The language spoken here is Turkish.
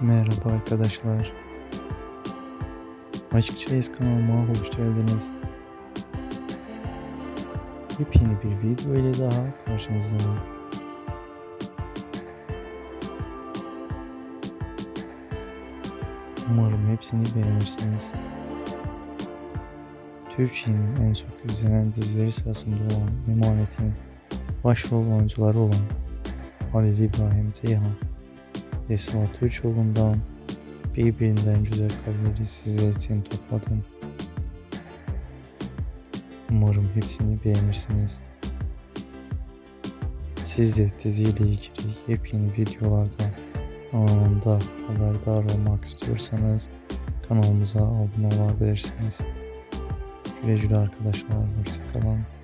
Merhaba arkadaşlar. Açıkçayız kanalıma hoş geldiniz. Yepyeni bir video ile daha karşınızdayım. Umarım hepsini beğenirsiniz. Türkiye'nin en çok izlenen dizileri sırasında olan Emanet'in başrol oyuncuları olan Halil İbrahim Ceyhan ve Sıla Türkoğlu'ndan birbirinden güzel kareleri sizler için topladım. Umarım hepsini beğenirsiniz. Siz de diziyle ilgili yepyeni videolardan anında haberdar olmak istiyorsanız kanalımıza abone olabilirsiniz. Güle güle arkadaşlar. Hoşçakalın.